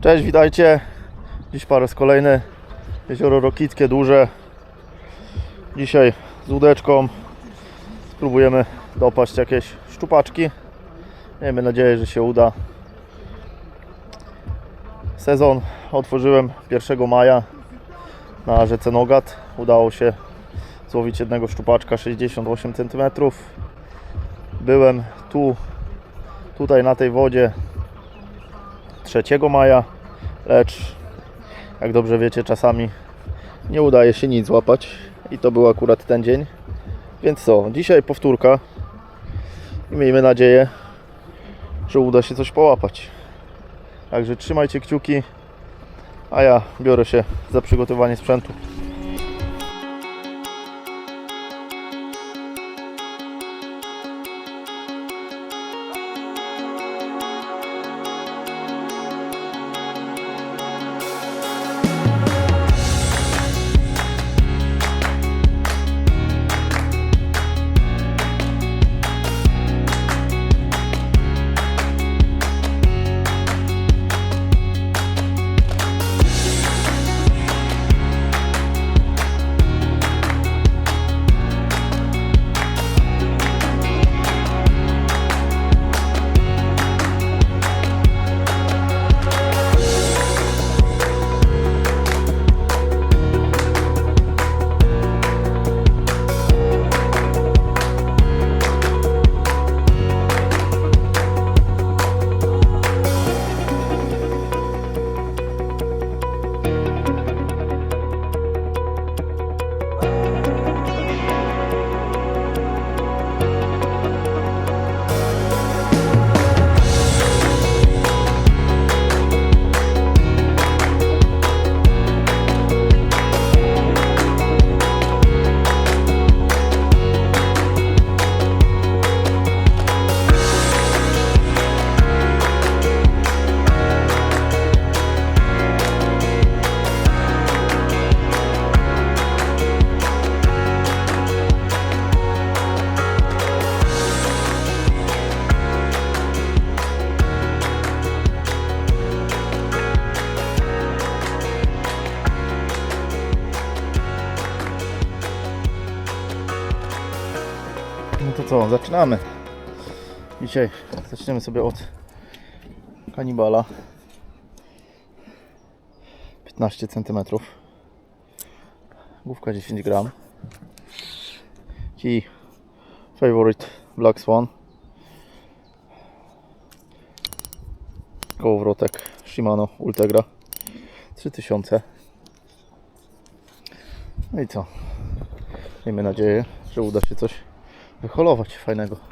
Cześć, witajcie. Dziś po raz kolejny jezioro Rokickie, duże. Dzisiaj z łódeczką spróbujemy dopaść jakieś szczupaczki. Miejmy nadzieję, że się uda. Sezon otworzyłem 1 maja na rzece Nogat. Udało się złowić jednego szczupaczka 68 cm. Byłem tu, tutaj na tej wodzie 3 maja, lecz jak dobrze wiecie, czasami nie udaje się nic złapać i to był akurat ten dzień. Więc co, dzisiaj powtórka i miejmy nadzieję, że uda się coś połapać. Także trzymajcie kciuki, a ja biorę się za przygotowanie sprzętu. Zaczynamy. Dzisiaj zaczniemy sobie od kanibala. 15 cm. Główka 10 gram. I favorite Black Swan. Kołowrotek Shimano Ultegra 3000. No i co? Miejmy nadzieję, że uda się coś wyholować fajnego.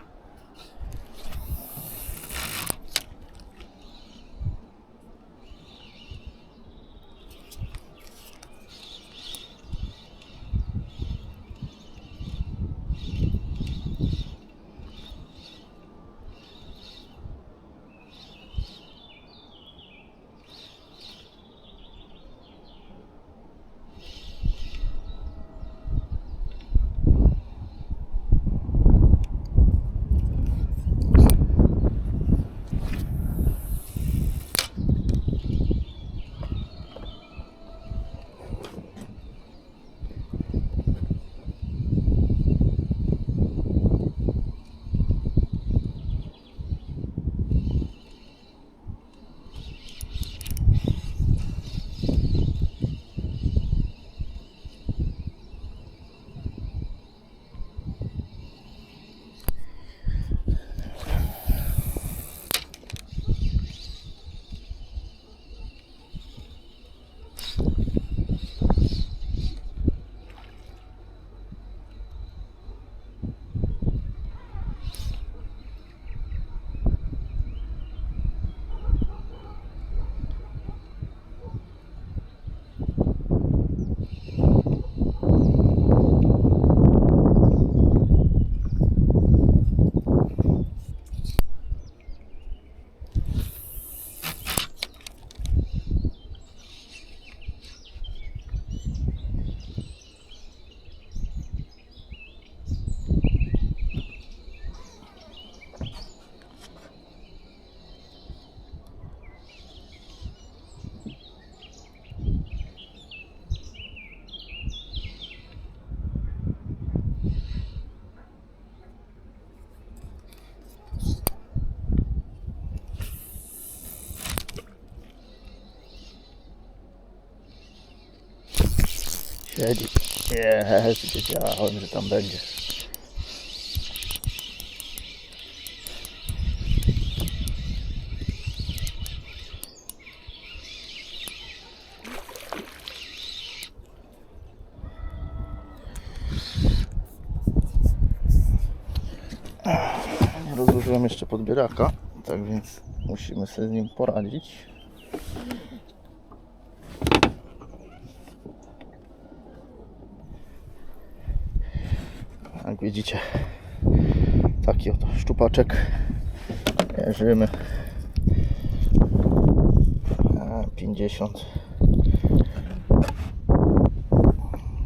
Siedzi. Jest, wiedziałem, że tam będzie. Rozłożyłem jeszcze podbieraka, tak więc musimy sobie z nim poradzić. Jak widzicie, taki oto szczupaczek. Mierzymy. A, 50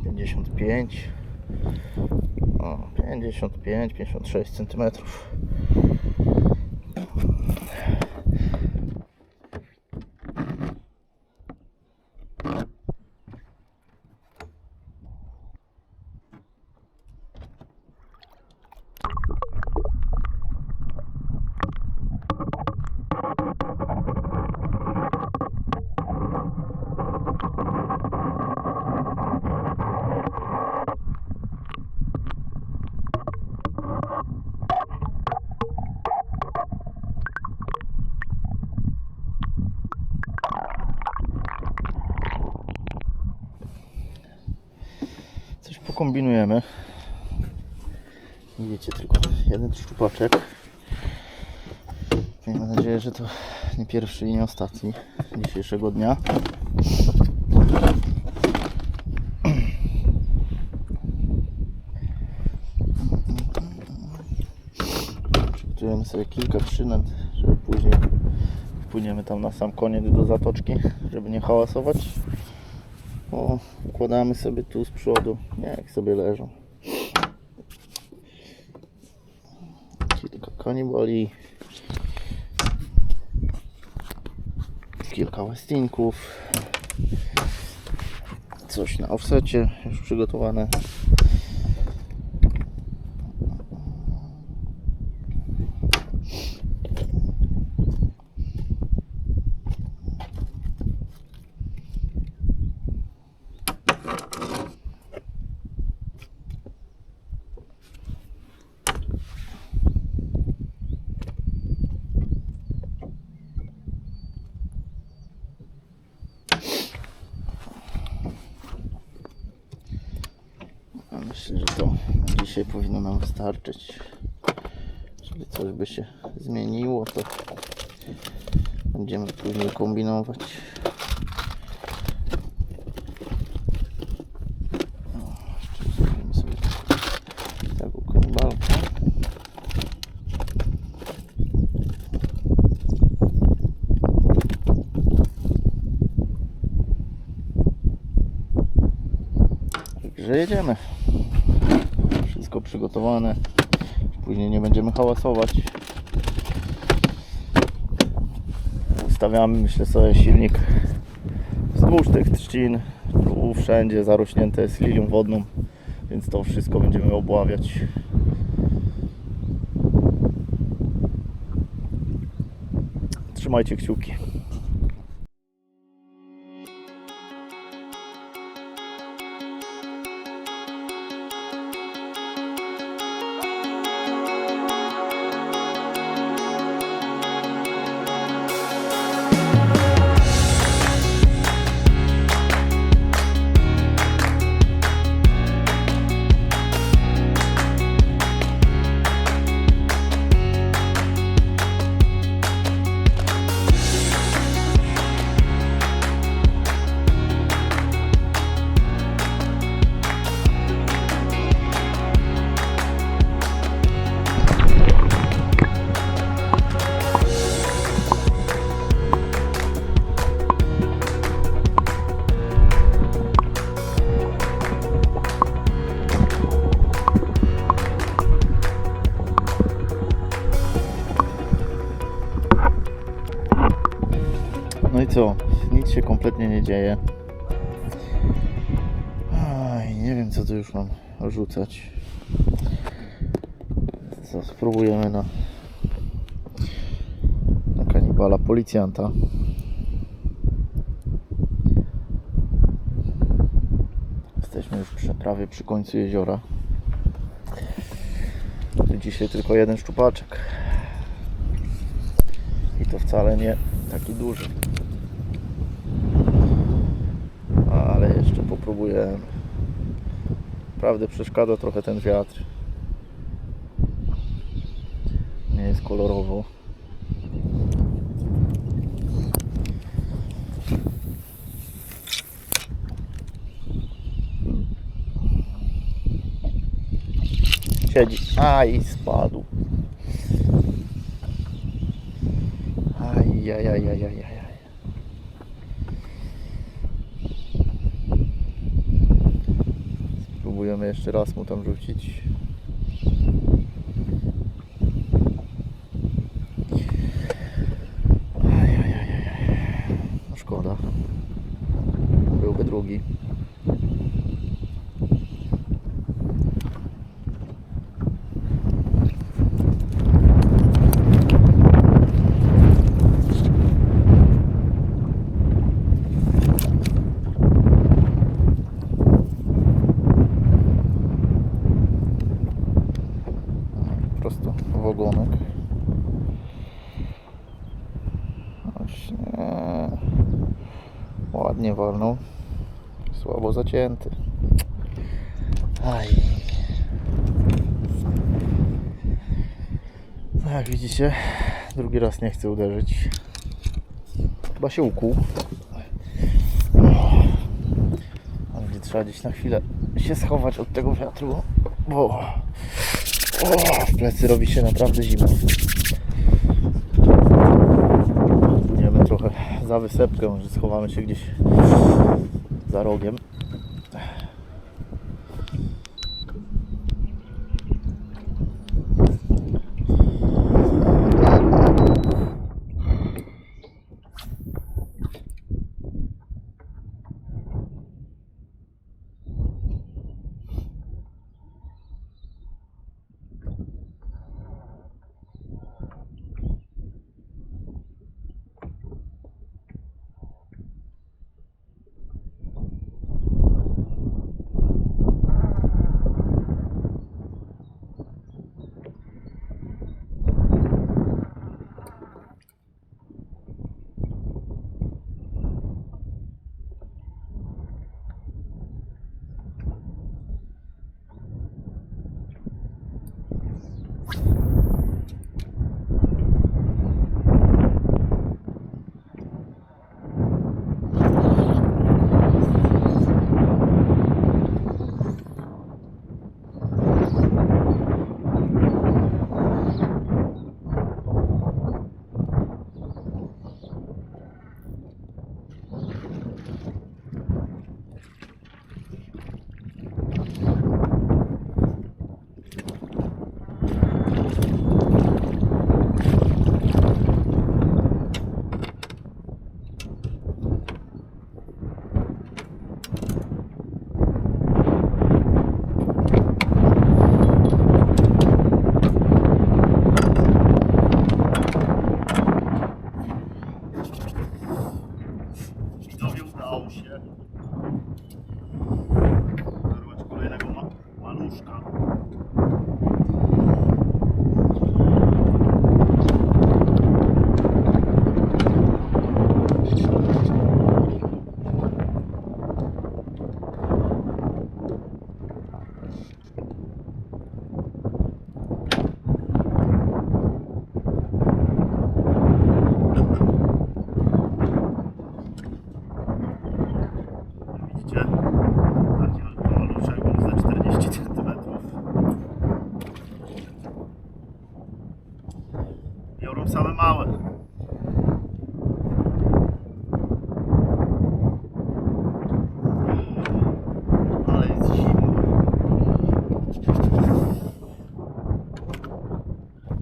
55 o, 55 56 centymetrów. Pokombinujemy. Widzicie tylko jeden szczupaczek. Miejmy nadzieję, że to nie pierwszy i nie ostatni dzisiejszego dnia. Przygotujemy sobie kilka przynęt, żeby później wpłyniemy tam na sam koniec do zatoczki, żeby nie hałasować. O, układamy sobie tu z przodu, jak sobie leżą. Kilka kanibali. Kilka westinków. Coś na offsecie już przygotowane. A Myślę, że to dzisiaj powinno nam wystarczyć. Jeżeli coś by się zmieniło, to będziemy później kombinować. Także jedziemy. Wszystko przygotowane. Później nie będziemy hałasować. Ustawiamy, myślę sobie, silnik wzdłuż tych trzcin. Tu wszędzie zarośnięte jest lilią wodną, więc to wszystko będziemy obławiać. Trzymajcie kciuki. Dzieje. Aj, nie wiem co tu już mam rzucać. Co, spróbujemy na, na kanibala policjanta. Jesteśmy już przy, prawie przy końcu jeziora. Dzisiaj tylko jeden szczupaczek. I to wcale nie taki duży. Ale popróbujemy. Naprawdę przeszkadza trochę ten wiatr. Nie jest kolorowo. Siedzi. Aj, spadł. Aj, aj, aj, aj, aj, aj. aj. Spróbujemy jeszcze raz mu tam rzucić. Aj, aj, aj, aj, aj. No szkoda. Byłby drugi. Prosto w ogonek. Właśnie. Walnął. Słabo zacięty. Aj. No Jak widzicie, drugi raz nie chcę uderzyć. Chyba się ukuł. Ale trzeba gdzieś na chwilę się schować od tego wiatru, bo o, w plecy robi się naprawdę zimno. Płyniemy trochę za wysepkę, może schowamy się gdzieś za rogiem.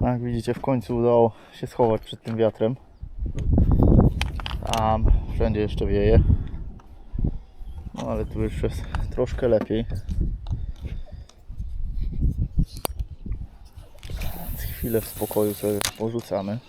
Jak widzicie, w końcu udało się schować przed tym wiatrem. Tam wszędzie jeszcze wieje. No ale tu już jest troszkę lepiej. Więc chwilę w spokoju sobie porzucamy.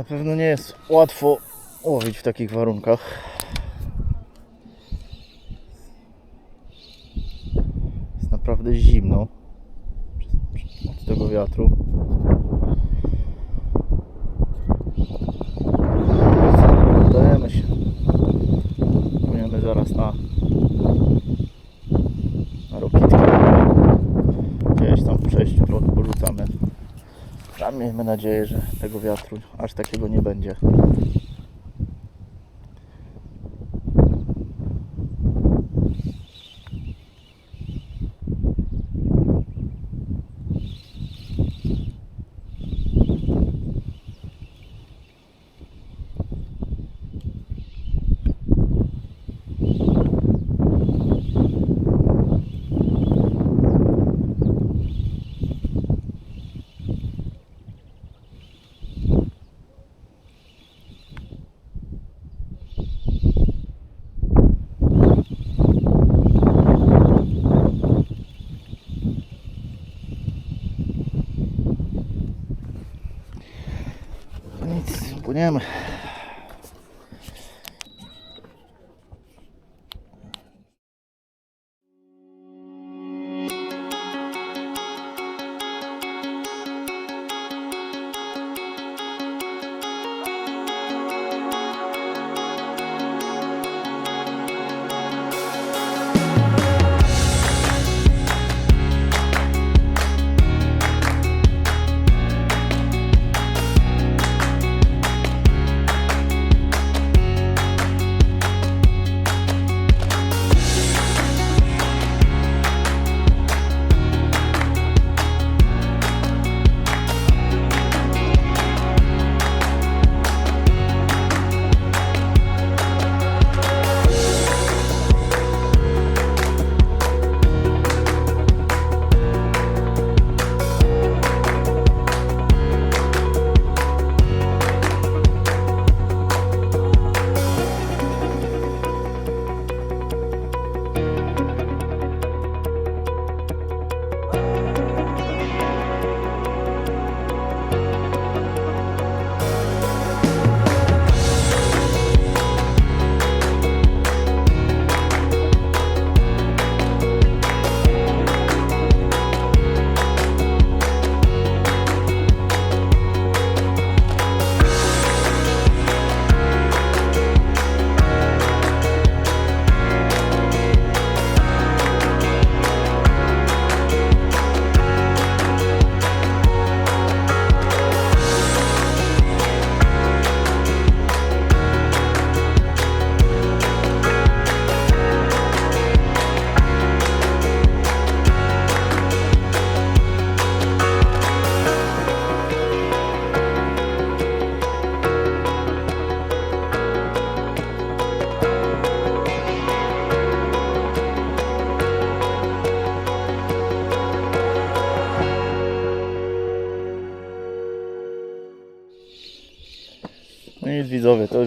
Na pewno nie jest łatwo łowić w takich warunkach. Jest naprawdę zimno od tego wiatru. Udajemy się. Płyniemy zaraz na na rokitkę. Gdzieś tam w przejściu porzucamy. Miejmy nadzieję, że tego wiatru aż takiego nie będzie. Nic,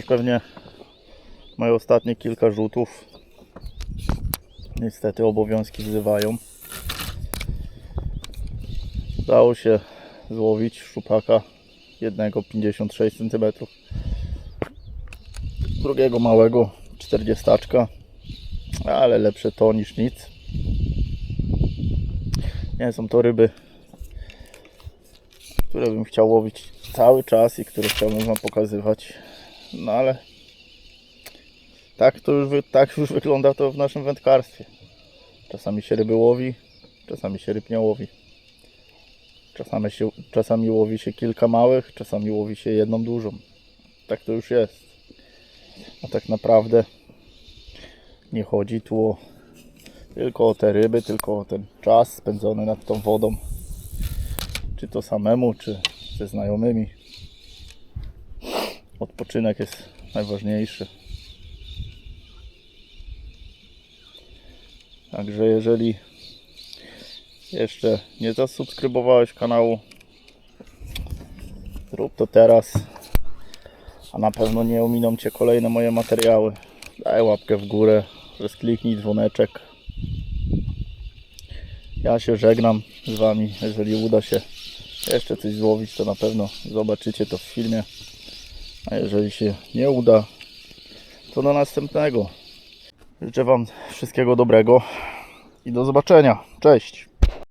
pewnie moje ostatnie kilka rzutów. Niestety obowiązki wzywają. Udało się złowić szczupaka jednego 56 cm. Drugiego małego 40, ale lepsze to niż nic. Nie są to ryby, które bym chciał łowić cały czas i które chciałbym Wam pokazywać. No ale tak to już, tak już wygląda to w naszym wędkarstwie. Czasami się ryby łowi, czasami się ryb nie łowi. Czasami, się, czasami łowi się kilka małych, czasami łowi się jedną dużą. Tak to już jest. A tak naprawdę nie chodzi tu o, tylko o te ryby, tylko o ten czas spędzony nad tą wodą. Czy to samemu, czy ze znajomymi. Odpoczynek jest najważniejszy. Także jeżeli jeszcze nie zasubskrybowałeś kanału, zrób to teraz. A na pewno nie ominą Cię kolejne moje materiały. Daj łapkę w górę, kliknij dzwoneczek. Ja się żegnam z Wami. Jeżeli uda się jeszcze coś złowić, to na pewno zobaczycie to w filmie. A jeżeli się nie uda, to do następnego. Życzę Wam wszystkiego dobrego i do zobaczenia. Cześć!